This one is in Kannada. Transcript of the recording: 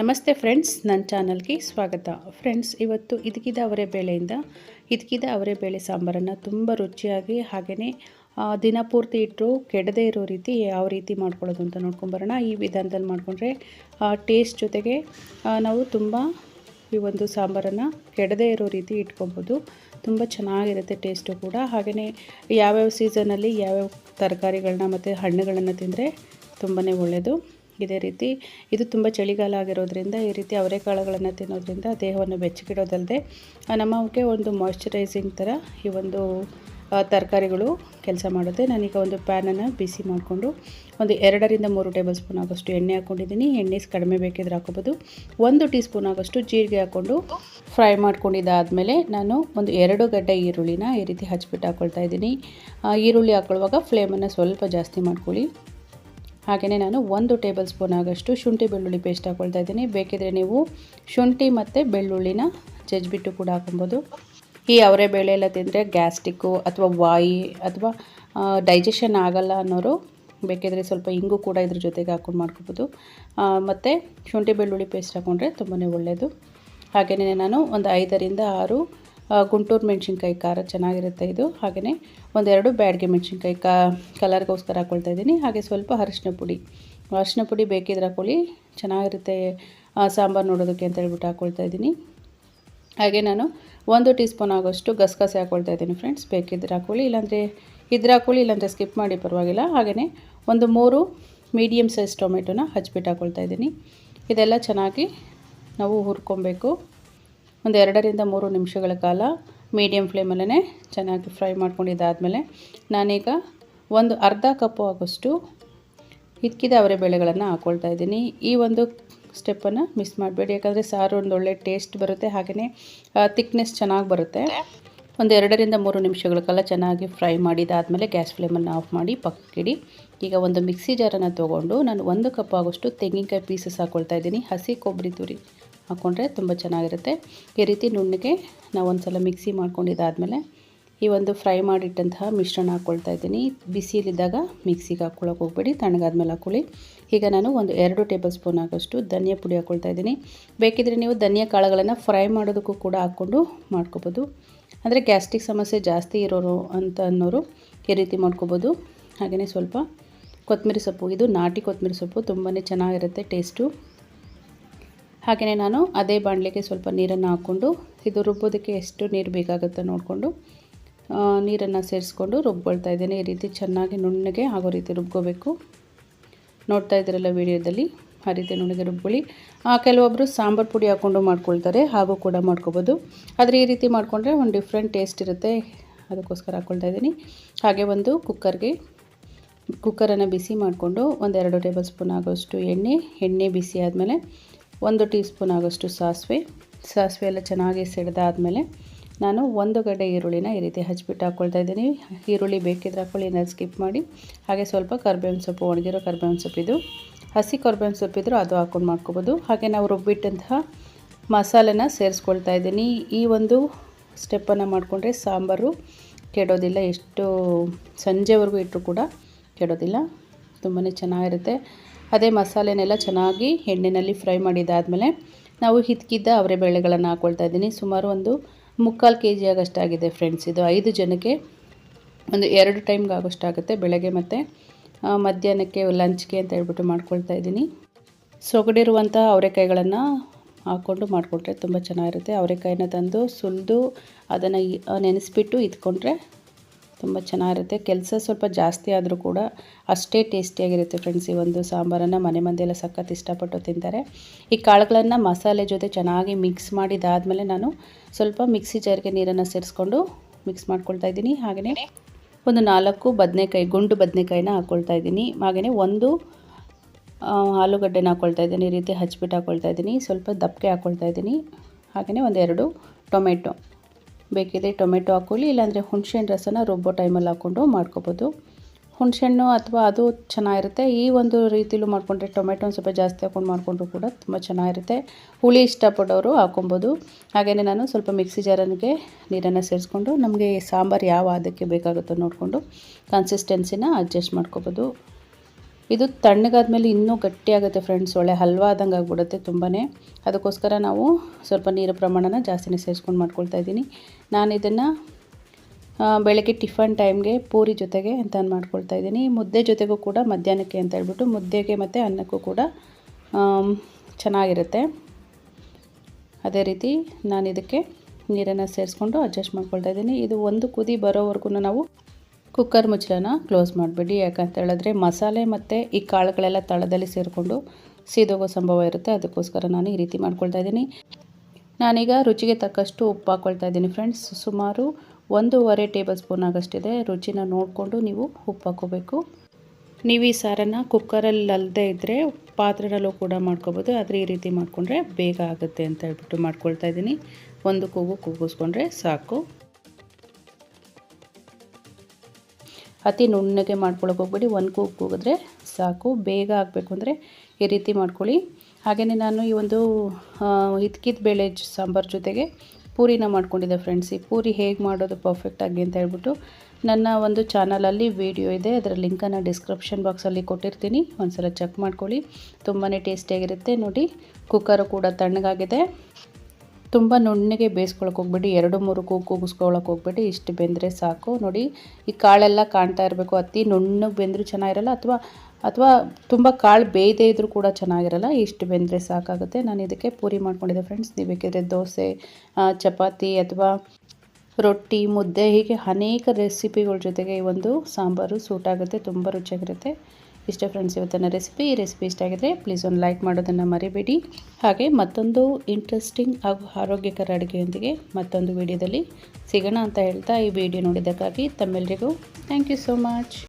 ನಮಸ್ತೆ ಫ್ರೆಂಡ್ಸ್, ನನ್ನ ಚಾನಲ್ಗೆ ಸ್ವಾಗತ. ಫ್ರೆಂಡ್ಸ್, ಇವತ್ತು ಇದಕ್ಕಿದ ಅವರೆ ಬೇಳೆಯಿಂದ ಇದಕ್ಕಿದ ಅವರೆ ಬೇಳೆ ಸಾಂಬಾರನ್ನು ತುಂಬ ರುಚಿಯಾಗಿ ಹಾಗೆಯೇ ದಿನಪೂರ್ತಿ ಇಟ್ಟರು ಕೆಡದೇ ಇರೋ ರೀತಿ ಯಾವ ರೀತಿ ಮಾಡ್ಕೊಳ್ಳೋದು ಅಂತ ನೋಡ್ಕೊಂಬರೋಣ. ಈ ವಿಧಾನದಲ್ಲಿ ಮಾಡಿಕೊಂಡ್ರೆ ಟೇಸ್ಟ್ ಜೊತೆಗೆ ನಾವು ತುಂಬ ಈ ಒಂದು ಸಾಂಬಾರನ್ನು ಕೆಡದೇ ಇರೋ ರೀತಿ ಇಟ್ಕೊಬೋದು. ತುಂಬ ಚೆನ್ನಾಗಿರುತ್ತೆ ಟೇಸ್ಟು ಕೂಡ. ಹಾಗೆಯೇ ಯಾವ್ಯಾವ ಸೀಸನಲ್ಲಿ ಯಾವ್ಯಾವ ತರಕಾರಿಗಳನ್ನ ಮತ್ತು ಹಣ್ಣುಗಳನ್ನು ತಿಂದರೆ ತುಂಬಾ ಒಳ್ಳೆಯದು ಇದೇ ರೀತಿ. ಇದು ತುಂಬ ಚಳಿಗಾಲ ಆಗಿರೋದ್ರಿಂದ ಈ ರೀತಿ ಅವರೆಕಾಳುಗಳನ್ನು ತಿನ್ನೋದ್ರಿಂದ ದೇಹವನ್ನು ಬೆಚ್ಚಗಿಡೋದಲ್ಲದೆ ನಮಗೆ ಒಂದು ಮಾಯ್ಶ್ಚರೈಸಿಂಗ್ ಥರ ಈ ಒಂದು ತರಕಾರಿಗಳು ಕೆಲಸ ಮಾಡುತ್ತೆ. ನಾನೀಗ ಒಂದು ಪ್ಯಾನನ್ನು ಬಿಸಿ ಮಾಡಿಕೊಂಡು ಒಂದು ಎರಡರಿಂದ ಮೂರು ಟೇಬಲ್ ಸ್ಪೂನ್ ಆಗೋಷ್ಟು ಎಣ್ಣೆ ಹಾಕ್ಕೊಂಡಿದ್ದೀನಿ ಎಣ್ಣೆ ಕಡಿಮೆ ಬೇಕಿದ್ರೆ ಹಾಕೋಬೋದು ಒಂದು ಟೀ ಸ್ಪೂನ್ ಆಗೋಷ್ಟು ಜೀರಿಗೆ ಹಾಕ್ಕೊಂಡು ಫ್ರೈ ಮಾಡ್ಕೊಂಡಿದ್ದಾದಮೇಲೆ ನಾನು ಒಂದು ಎರಡು ಗಡ್ಡೆ ಈರುಳ್ಳಿನ ಈ ರೀತಿ ಹಚ್ಬಿಟ್ಟು ಹಾಕ್ಕೊಳ್ತಾ ಇದ್ದೀನಿ. ಈರುಳ್ಳಿ ಹಾಕ್ಕೊಳ್ಳುವಾಗ ಫ್ಲೇಮನ್ನು ಸ್ವಲ್ಪ ಜಾಸ್ತಿ ಮಾಡ್ಕೊಳ್ಳಿ. ಹಾಗೆಯೇ ನಾನು ಒಂದು ಟೇಬಲ್ ಸ್ಪೂನ್ ಆಗೋಷ್ಟು ಶುಂಠಿ ಬೆಳ್ಳುಳ್ಳಿ ಪೇಸ್ಟ್ ಹಾಕ್ಕೊಳ್ತಾ ಇದ್ದೀನಿ. ಬೇಕಿದ್ರೆ ನೀವು ಶುಂಠಿ ಮತ್ತು ಬೆಳ್ಳುಳ್ಳಿನ ಜಜ್ಜಿಬಿಟ್ಟು ಕೂಡ ಹಾಕೊಬೋದು. ಈ ಅವರೆ ಬೇಳೆ ಎಲ್ಲ ತಿಂದರೆ ಗ್ಯಾಸ್ಟಿಕ್ಕು ಅಥವಾ ವಾಯಿ ಅಥವಾ ಡೈಜೆಷನ್ ಆಗಲ್ಲ ಅನ್ನೋರು ಬೇಕಿದ್ರೆ ಸ್ವಲ್ಪ ಇಂಗು ಕೂಡ ಇದ್ರ ಜೊತೆಗೆ ಹಾಕೊಂಡು ಮಾಡ್ಕೊಬೋದು. ಮತ್ತು ಶುಂಠಿ ಬೆಳ್ಳುಳ್ಳಿ ಪೇಸ್ಟ್ ಹಾಕ್ಕೊಂಡ್ರೆ ತುಂಬಾ ಒಳ್ಳೆಯದು ಹಾಗೆಯೇ ನಾನು ಒಂದು ಐದರಿಂದ ಆರು ಗುಂಟೂರು ಮೆಣಸಿನ್ಕಾಯಿ ಖಾರ ಚೆನ್ನಾಗಿರುತ್ತೆ ಇದು. ಹಾಗೆಯೇ ಒಂದೆರಡು ಬ್ಯಾಡ್ಗೆ ಮೆಣಸಿನ್ಕಾಯಿ ಕಾ, ಕಲರ್ಗೋಸ್ಕರ ಹಾಕ್ಕೊಳ್ತಾ ಇದ್ದೀನಿ. ಹಾಗೆ ಸ್ವಲ್ಪ ಅರಿಶಿನ ಪುಡಿ. ಅರಿಶಿನ ಪುಡಿ ಬೇಕಿದ್ರೆ ಹಾಕ್ಕೊಳ್ಳಿ. ಚೆನ್ನಾಗಿರುತ್ತೆ ಸಾಂಬಾರು ನೋಡೋದಕ್ಕೆ ಅಂತ ಹೇಳ್ಬಿಟ್ಟು ಹಾಕ್ಕೊಳ್ತಾ ಇದ್ದೀನಿ. ಹಾಗೆ ನಾನು ಒಂದು ಟೀ ಸ್ಪೂನ್ ಆಗೋಷ್ಟು ಗಸಗಸೆ ಹಾಕ್ಕೊಳ್ತಾ ಇದ್ದೀನಿ ಫ್ರೆಂಡ್ಸ್. ಬೇಕಿದ್ರೆ ಹಾಕ್ಕೊಳ್ಳಿ. ಇಲ್ಲಾಂದರೆ ಇದ್ರೆ ಹಾಕ್ಕೊಳ್ಳಿ, ಇಲ್ಲಾಂದರೆ ಸ್ಕಿಪ್ ಮಾಡಿ ಪರವಾಗಿಲ್ಲ. ಹಾಗೆಯೇ ಒಂದು ಮೂರು ಮೀಡಿಯಮ್ ಸೈಜ್ ಟೊಮೆಟೊನ ಹಚ್ಬಿಟ್ಟು ಹಾಕ್ಕೊಳ್ತಾ ಇದ್ದೀನಿ. ಇದೆಲ್ಲ ಚೆನ್ನಾಗಿ ನಾವು ಹುರ್ಕೊಬೇಕು. ಒಂದು ಎರಡರಿಂದ ಮೂರು ನಿಮಿಷಗಳ ಕಾಲ ಮೀಡಿಯಮ್ ಫ್ಲೇಮಲ್ಲೇ ಚೆನ್ನಾಗಿ ಫ್ರೈ ಮಾಡ್ಕೊಂಡಿದ್ದಾದಮೇಲೆ ನಾನೀಗ ಒಂದು ಅರ್ಧ ಕಪ್ಪು ಆಗೋಷ್ಟು ಹಿಕ್ಕಿದ ಅವರೆ ಬೇಳೆಗಳನ್ನು ಹಾಕ್ಕೊಳ್ತಾ ಇದ್ದೀನಿ. ಈ ಒಂದು ಸ್ಟೆಪ್ಪನ್ನು ಮಿಸ್ ಮಾಡಬೇಡಿ. ಯಾಕಂದರೆ ಸಾರು ಒಂದು ಒಳ್ಳೆ ಟೇಸ್ಟ್ ಬರುತ್ತೆ ಹಾಗೆಯೇ ತಿಕ್ನೆಸ್ ಚೆನ್ನಾಗಿ ಬರುತ್ತೆ. ಒಂದು ಎರಡರಿಂದ ಮೂರು ನಿಮಿಷಗಳ ಕಾಲ ಚೆನ್ನಾಗಿ ಫ್ರೈ ಮಾಡಿದಾದಮೇಲೆ ಗ್ಯಾಸ್ ಫ್ಲೇಮನ್ನು ಆಫ್ ಮಾಡಿ ಪಕ್ಕಕ್ಕಿಡಿ ಈಗ ಒಂದು ಮಿಕ್ಸಿ ಜಾರನ್ನು ತೊಗೊಂಡು ನಾನು ಒಂದು ಕಪ್ ಆಗೋಷ್ಟು ತೆಂಗಿನಕಾಯಿ ಪೀಸಸ್ ಹಾಕ್ಕೊಳ್ತಾ ಇದ್ದೀನಿ. ಹಸಿ ಕೊಬ್ಬರಿ ತುರಿ. ಹಾಕ್ಕೊಂಡ್ರೆ ತುಂಬ ಚೆನ್ನಾಗಿರುತ್ತೆ. ಈ ರೀತಿ ನುಣ್ಣಗೆ ನಾವು ಒಂದು ಸಲ ಮಿಕ್ಸಿ ಮಾಡ್ಕೊಂಡಿದ್ದಾದಮೇಲೆ ಈ ಒಂದು ಫ್ರೈ ಮಾಡಿಟ್ಟಂತಹ ಮಿಶ್ರಣ ಹಾಕ್ಕೊಳ್ತಾ ಇದ್ದೀನಿ. ಬಿಸಿಲಿದ್ದಾಗ ಮಿಕ್ಸಿಗೆ ಹಾಕ್ಕೊಳ್ಳೋಕೆ ಹೋಗ್ಬೇಡಿ, ತಣ್ಣಗಾದ್ಮೇಲೆ ಹಾಕ್ಕೊಳ್ಳಿ ಈಗ ನಾನು ಒಂದು ಎರಡು ಟೇಬಲ್ ಸ್ಪೂನ್ ಆಗೋಷ್ಟು ಧನಿಯಾ ಪುಡಿ ಹಾಕ್ಕೊಳ್ತಾ ಇದ್ದೀನಿ. ಬೇಕಿದ್ರೆ ನೀವು ಧನಿಯಾ ಕಾಳುಗಳನ್ನು ಫ್ರೈ ಮಾಡೋದಕ್ಕೂ ಕೂಡ ಹಾಕ್ಕೊಂಡು ಮಾಡ್ಕೋಬೋದು. ಅಂದರೆ ಗ್ಯಾಸ್ಟ್ರಿಕ್ ಸಮಸ್ಯೆ ಜಾಸ್ತಿ ಇರೋರು ಅಂತ ಅನ್ನೋರು ಈ ರೀತಿ ಮಾಡ್ಕೋಬೋದು. ಹಾಗೆಯೇ ಸ್ವಲ್ಪ ಕೊತ್ತಂಬರಿ ಸೊಪ್ಪು, ಇದು ನಾಟಿ ಕೊತ್ತಂಬರಿ ಸೊಪ್ಪು ತುಂಬಾ ಚೆನ್ನಾಗಿರುತ್ತೆ ಟೇಸ್ಟು. ಹಾಗೆಯೇ ನಾನು ಅದೇ ಬಾಣಲೆಗೆ ಸ್ವಲ್ಪ ನೀರನ್ನು ಹಾಕ್ಕೊಂಡು ಇದು ರುಬ್ಬೋದಕ್ಕೆ ಎಷ್ಟು ನೀರು ಬೇಕಾಗುತ್ತೆ ನೋಡಿಕೊಂಡು ನೀರನ್ನು ಸೇರಿಸ್ಕೊಂಡು ರುಬ್ಬೊಳ್ತಾ ಇದ್ದೇನೆ. ಈ ರೀತಿ ಚೆನ್ನಾಗಿ ನುಣ್ಣಗೆ ಆಗೋ ರೀತಿ ರುಬ್ಕೋಬೇಕು. ನೋಡ್ತಾ ಇದ್ದೀರಲ್ಲ ವಿಡಿಯೋದಲ್ಲಿ ಆ ರೀತಿ ನುಣ್ಣಗೆ ಆ, ಕೆಲವೊಬ್ಬರು ಸಾಂಬಾರು ಪುಡಿ ಹಾಕ್ಕೊಂಡು ಮಾಡ್ಕೊಳ್ತಾರೆ ಹಾಗೂ ಕೂಡ ಮಾಡ್ಕೋಬೋದು. ಆದರೆ ಈ ರೀತಿ ಮಾಡಿಕೊಂಡ್ರೆ ಒಂದು ಡಿಫ್ರೆಂಟ್ ಟೇಸ್ಟ್ ಇರುತ್ತೆ. ಅದಕ್ಕೋಸ್ಕರ ಹಾಕ್ಕೊಳ್ತಾ ಇದ್ದೀನಿ. ಹಾಗೆ ಒಂದು ಕುಕ್ಕರ್ಗೆ ಕುಕ್ಕರನ್ನು ಬಿಸಿ ಮಾಡಿಕೊಂಡು ಒಂದೆರಡು ಟೇಬಲ್ ಸ್ಪೂನ್ ಆಗೋಷ್ಟು ಎಣ್ಣೆ ಎಣ್ಣೆ ಬಿಸಿ ಆದಮೇಲೆ ಒಂದು ಟೀ ಸ್ಪೂನ್ ಆಗೋಷ್ಟು ಸಾಸಿವೆ. ಸಾಸಿವೆ ಎಲ್ಲ ಚೆನ್ನಾಗಿ ಸಿಡ್ದಾದ್ಮೇಲೆ ನಾನು ಒಂದು ಗಡ್ಡೆ ಈರುಳ್ಳಿನ ಈ ರೀತಿ ಹಚ್ಬಿಟ್ಟು ಹಾಕ್ಕೊಳ್ತಾ ಇದ್ದೀನಿ. ಈರುಳ್ಳಿ ಬೇಕಿದ್ರೆ ಹಾಕ್ಕೊಳ್ಳಿ ನಾನು ಸ್ಕಿಪ್ ಮಾಡಿ. ಹಾಗೆ ಸ್ವಲ್ಪ ಕರ್ಬೇವಿನ ಸೊಪ್ಪು, ಒಣಗಿರೋ ಕರ್ಬೇವಿನ ಸೊಪ್ಪಿದು ಹಸಿ ಕರ್ಬೇವಿನ ಸೊಪ್ಪಿದ್ರು ಅದು ಹಾಕ್ಕೊಂಡು ಮಾಡ್ಕೊಬೋದು. ಹಾಗೆ ನಾವು ರುಬ್ಬಿಟ್ಟಂತಹ ಮಸಾಲೆನ ಸೇರಿಸ್ಕೊಳ್ತಾ ಇದ್ದೀನಿ. ಈ ಒಂದು ಸ್ಟೆಪ್ಪನ್ನು ಮಾಡಿಕೊಂಡ್ರೆ ಸಾಂಬಾರು ಕೆಡೋದಿಲ್ಲ. ಎಷ್ಟು ಸಂಜೆವರೆಗೂ ಇಟ್ಟರು ಕೂಡ ಕೆಡೋದಿಲ್ಲ. ತುಂಬಾ ಚೆನ್ನಾಗಿರುತ್ತೆ. ಅದೇ ಮಸಾಲೆನೆಲ್ಲ ಚೆನ್ನಾಗಿ ಎಣ್ಣೆಯಲ್ಲಿ ಫ್ರೈ ಮಾಡಿದಾದಮೇಲೆ ನಾವು ಹಿತ್ಕಿದ್ದ ಅವರೆ ಬೇಳೆಗಳನ್ನು ಹಾಕ್ಕೊಳ್ತಾ ಇದ್ದೀನಿ. ಸುಮಾರು ಒಂದು ಮುಕ್ಕಾಲು ಕೆ ಜಿ ಆಗೋಷ್ಟಾಗಿದೆ ಫ್ರೆಂಡ್ಸ್. ಇದು ಐದು ಜನಕ್ಕೆ ಒಂದು ಎರಡು ಟೈಮ್ಗೆ ಆಗೋಷ್ಟಾಗುತ್ತೆ ಬೆಳಗ್ಗೆ ಮತ್ತು ಮಧ್ಯಾಹ್ನಕ್ಕೆ ಲಂಚ್ಗೆ ಅಂತ ಹೇಳ್ಬಿಟ್ಟು ಮಾಡ್ಕೊಳ್ತಾ ಇದ್ದೀನಿ. ಸೊಗಡಿರುವಂಥ ಅವರೆಕಾಯಿಗಳನ್ನು ಹಾಕ್ಕೊಂಡು ಮಾಡಿಕೊಂಡ್ರೆ ತುಂಬ ಚೆನ್ನಾಗಿರುತ್ತೆ. ಅವರೆಕಾಯಿನ ತಂದು, ಸುಲಿದು, ಅದನ್ನು ನೆನೆಸ್ಬಿಟ್ಟು ಇದ್ಕೊಂಡ್ರೆ ತುಂಬ ಚೆನ್ನಾಗಿರುತ್ತೆ. ಕೆಲಸ ಸ್ವಲ್ಪ ಜಾಸ್ತಿ ಆದರೂ ಕೂಡ ಅಷ್ಟೇ ಟೇಸ್ಟಿಯಾಗಿರುತ್ತೆ ಫ್ರೆಂಡ್ಸ್ ಈ ಒಂದು ಸಾಂಬಾರನ್ನು. ಮನೆ ಮಂದಿಯೆಲ್ಲ ಸಖತ್ ಇಷ್ಟಪಟ್ಟು ತಿಂತಾರೆ. ಈ ಕಾಳುಗಳನ್ನು ಮಸಾಲೆ ಜೊತೆ ಚೆನ್ನಾಗಿ ಮಿಕ್ಸ್ ಮಾಡಿದಾದಮೇಲೆ ನಾನು ಸ್ವಲ್ಪ ಮಿಕ್ಸಿ ಜಾರಿಗೆ ನೀರನ್ನು ಸೇರಿಸ್ಕೊಂಡು ಮಿಕ್ಸ್ ಮಾಡ್ಕೊಳ್ತಾ ಇದ್ದೀನಿ. ಹಾಗೆಯೇ ಒಂದು ನಾಲ್ಕು ಬದನೆಕಾಯಿ, ಗುಂಡು ಬದನೆಕಾಯಿನ ಹಾಕ್ಕೊಳ್ತಾ ಇದ್ದೀನಿ. ಹಾಗೆಯೇ ಒಂದು ಆಲೂಗಡ್ಡೆನ ಹಾಕ್ಕೊಳ್ತಾ ಇದ್ದೀನಿ. ಈ ರೀತಿ ಹಚ್ಬಿಟ್ಟು ಹಾಕ್ಕೊಳ್ತಾ ಇದ್ದೀನಿ. ಸ್ವಲ್ಪ ದಪ್ಪಕ್ಕೆ ಹಾಕ್ಕೊಳ್ತಾ ಇದ್ದೀನಿ. ಹಾಗೆಯೇ ಒಂದೆರಡು ಟೊಮೆಟೊ. ಬೇಕಿದ್ರೆ ಟೊಮೆಟೊ ಹಾಕ್ಕೊಳ್ಳಿ, ಇಲ್ಲಾಂದರೆ ಹುಣಸೆಹಣ್ಣು ರಸನ ರುಬ್ಬೋ ಟೈಮಲ್ಲಿ ಹಾಕ್ಕೊಂಡು ಮಾಡ್ಕೊಬೋದು. ಹುಣಸೆಹಣ್ಣು ಅಥವಾ ಅದು ಚೆನ್ನಾಗಿರುತ್ತೆ. ಈ ಒಂದು ರೀತಿಲೂ ಮಾಡಿಕೊಂಡ್ರೆ ಟೊಮೆಟೊ ಒಂದು ಸ್ವಲ್ಪ ಜಾಸ್ತಿ ಹಾಕ್ಕೊಂಡು ಮಾಡಿಕೊಂಡ್ರು ಕೂಡ ತುಂಬ ಚೆನ್ನಾಗಿರುತ್ತೆ. ಹುಳಿ ಇಷ್ಟಪಡೋರು ಹಾಕೊಬೋದು ಹಾಗೆಯೇ ನಾನು ಸ್ವಲ್ಪ ಮಿಕ್ಸಿ ಜಾರನಿಗೆ ನೀರನ್ನು ಸೇರಿಸ್ಕೊಂಡು ನಮಗೆ ಸಾಂಬಾರು ಯಾವ ಅದಕ್ಕೆ ಬೇಕಾಗುತ್ತೋ ನೋಡಿಕೊಂಡು ಕನ್ಸಿಸ್ಟೆನ್ಸಿನ ಅಡ್ಜಸ್ಟ್ ಮಾಡ್ಕೊಬೋದು. ಇದು ತಣ್ಣಗಾದ್ಮೇಲೆ ಇನ್ನೂ ಗಟ್ಟಿಯಾಗುತ್ತೆ ಫ್ರೆಂಡ್ಸ್ ಒಳ್ಳೆ ಹಲ್ವಾ ಆದಂಗೆ ಆಗ್ಬಿಡುತ್ತೆ ತುಂಬಾ ಅದಕ್ಕೋಸ್ಕರ ನಾವು ಸ್ವಲ್ಪ ನೀರು ಪ್ರಮಾಣನ ಜಾಸ್ತಿನೇ ಸೇರಿಸ್ಕೊಂಡು ಮಾಡ್ಕೊಳ್ತಾ ಇದ್ದೀನಿ. ನಾನು ಇದನ್ನು ಬೆಳಗ್ಗೆ ಟಿಫನ್ ಟೈಮ್ಗೆ ಪೂರಿ ಜೊತೆಗೆ ಅಂತ ಮಾಡ್ಕೊಳ್ತಾ ಇದ್ದೀನಿ. ಮುದ್ದೆ ಜೊತೆಗೂ ಕೂಡ ಮಧ್ಯಾಹ್ನಕ್ಕೆ ಅಂತ ಹೇಳ್ಬಿಟ್ಟು ಮುದ್ದೆಗೆ ಮತ್ತು ಅನ್ನಕ್ಕೂ ಕೂಡ ಚೆನ್ನಾಗಿರುತ್ತೆ. ಅದೇ ರೀತಿ ನಾನು ಇದಕ್ಕೆ ನೀರನ್ನು ಸೇರಿಸ್ಕೊಂಡು ಅಡ್ಜಸ್ಟ್ ಮಾಡ್ಕೊಳ್ತಾ ಇದ್ದೀನಿ. ಇದು ಒಂದು ಕುದಿ ಬರೋವರೆಗೂ ನಾವು ಕುಕ್ಕರ್ ಮುಚ್ಚಳನ ಕ್ಲೋಸ್ ಮಾಡಿಬಿಡಿ. ಯಾಕಂತ ಹೇಳಿದ್ರೆ ಮಸಾಲೆ ಮತ್ತು ಈ ಕಾಳುಗಳೆಲ್ಲ ತಳದಲ್ಲಿ ಸೇರಿಕೊಂಡು ಸೀದೋಗೋ ಸಂಭವ ಇರುತ್ತೆ. ಅದಕ್ಕೋಸ್ಕರ ನಾನು ಈ ರೀತಿ ಮಾಡ್ಕೊಳ್ತಾ ಇದ್ದೀನಿ. ನಾನೀಗ ರುಚಿಗೆ ತಕ್ಕಷ್ಟು ಉಪ್ಪು ಹಾಕ್ಕೊಳ್ತಾ ಇದ್ದೀನಿ ಫ್ರೆಂಡ್ಸ್. ಸುಮಾರು ಒಂದೂವರೆ ಟೇಬಲ್ ಸ್ಪೂನ್ ಆಗಷ್ಟಿದೆ. ರುಚಿನ ನೋಡಿಕೊಂಡು ನೀವು ಉಪ್ಪು ಹಾಕೋಬೇಕು. ನೀವು ಈ ಸಾರನ್ನು ಕುಕ್ಕರಲ್ಲಿ ಅಲ್ಲದೆ ಇದ್ದರೆ ಪಾತ್ರೆನಲ್ಲೂ ಕೂಡ ಮಾಡ್ಕೋಬೋದು. ಆದರೆ ಈ ರೀತಿ ಮಾಡಿಕೊಂಡ್ರೆ ಬೇಗ ಆಗುತ್ತೆ ಅಂತ ಹೇಳ್ಬಿಟ್ಟು ಮಾಡ್ಕೊಳ್ತಾ ಇದ್ದೀನಿ. ಒಂದು ಕೂಗು ಕೂಗಿಸ್ಕೊಂಡ್ರೆ ಸಾಕು. ಅತಿ ನುಣ್ಣಗೆ ಮಾಡ್ಕೊಳ್ಳೋಕೆ ಹೋಗ್ಬೇಡಿ. ಒಂದು ಕೂಗು ಕೂಗಿದ್ರೆ ಸಾಕು. ಬೇಗ ಆಗಬೇಕು ಅಂದರೆ ಈ ರೀತಿ ಮಾಡ್ಕೊಳ್ಳಿ. ಹಾಗೆಯೇ ನಾನು ಈ ಒಂದು ಹಿತ್ಕಿದ ಬೇಳೆ ಸಾಂಬಾರು ಜೊತೆಗೆ ಪೂರಿನ ಮಾಡ್ಕೊಂಡಿದ್ದೆ ಫ್ರೆಂಡ್ಸ್ ಈ ಪೂರಿ ಹೇಗೆ ಮಾಡೋದು ಪರ್ಫೆಕ್ಟಾಗಿ ಅಂತ ಹೇಳ್ಬಿಟ್ಟು ನನ್ನ ಒಂದು ಚಾನಲಲ್ಲಿ ವೀಡಿಯೋ ಇದೆ. ಅದರ ಲಿಂಕನ್ನು ಡಿಸ್ಕ್ರಿಪ್ಷನ್ ಬಾಕ್ಸಲ್ಲಿ ಕೊಟ್ಟಿರ್ತೀನಿ. ಒಂದು ಸಲ ಚೆಕ್ ಮಾಡ್ಕೊಳ್ಳಿ ತುಂಬಾ ಟೇಸ್ಟಿಯಾಗಿರುತ್ತೆ ನೋಡಿ ಕುಕ್ಕರು ಕೂಡ ತಣ್ಣಗಾಗಿದೆ. ತುಂಬ ನುಣ್ಣಗೆ ಬೇಯಿಸ್ಕೊಳಕ್ಕೆ ಹೋಗ್ಬಿಟ್ಟು ಎರಡು ಮೂರು ಕೂಗು ಕೂಗಿಸ್ಕೊಳಕ್ಕೆ ಹೋಗ್ಬಿಟ್ಟು ಇಷ್ಟು ಬೆಂದರೆ ಸಾಕು. ನೋಡಿ, ಈ ಕಾಳೆಲ್ಲ ಕಾಣ್ತಾ ಇರಬೇಕು. ಅತಿ ನುಣ್ಣಗೆ ಬೆಂದರೂ ಚೆನ್ನಾಗಿರಲ್ಲ, ಅಥವಾ ಅಥವಾ ತುಂಬ ಕಾಳು ಬೇಯದೇ ಇದ್ದರೂ ಕೂಡ ಚೆನ್ನಾಗಿರಲ್ಲ, ಇಷ್ಟು ಬೆಂದರೆ ಸಾಕಾಗುತ್ತೆ. ನಾನು ಇದಕ್ಕೆ ಪೂರಿ ಮಾಡ್ಕೊಂಡಿದ್ದೆ ಫ್ರೆಂಡ್ಸ್ ನೀವು ಬೇಕಿದ್ರೆ ದೋಸೆ ಚಪಾತಿ ಅಥವಾ ರೊಟ್ಟಿ, ಮುದ್ದೆ, ಹೀಗೆ ಅನೇಕ ರೆಸಿಪಿಗಳ ಜೊತೆಗೆ ಈ ಒಂದು ಸಾಂಬಾರು ಸೂಟ್ ಆಗುತ್ತೆ, ತುಂಬ ರುಚಿಯಾಗಿರುತ್ತೆ. ಇಷ್ಟ ಫ್ರೆಂಡ್ಸ್ ಇವತ್ತಿನ ರೆಸಿಪಿ ಈ ರೆಸಿಪಿ ಇಷ್ಟ ಆಗಿದ್ರೆ ಪ್ಲೀಸ್ ಒಂದು ಲೈಕ್ ಮಾಡೋದನ್ನು ಮರಿಬೇಡಿ. ಹಾಗೆ ಮತ್ತೊಂದು ಇಂಟ್ರೆಸ್ಟಿಂಗ್ ಹಾಗೂ ಆರೋಗ್ಯಕರ ಅಡುಗೆಯೊಂದಿಗೆ ಮತ್ತೊಂದು ವಿಡಿಯೋದಲ್ಲಿ ಸಿಗೋಣ ಅಂತ ಹೇಳ್ತಾ ಈ ವಿಡಿಯೋ ನೋಡಿದ್ದಕ್ಕಾಗಿ ತಮ್ಮೆಲ್ಲರಿಗೂ ಥ್ಯಾಂಕ್ ಯು ಸೋ ಮಚ್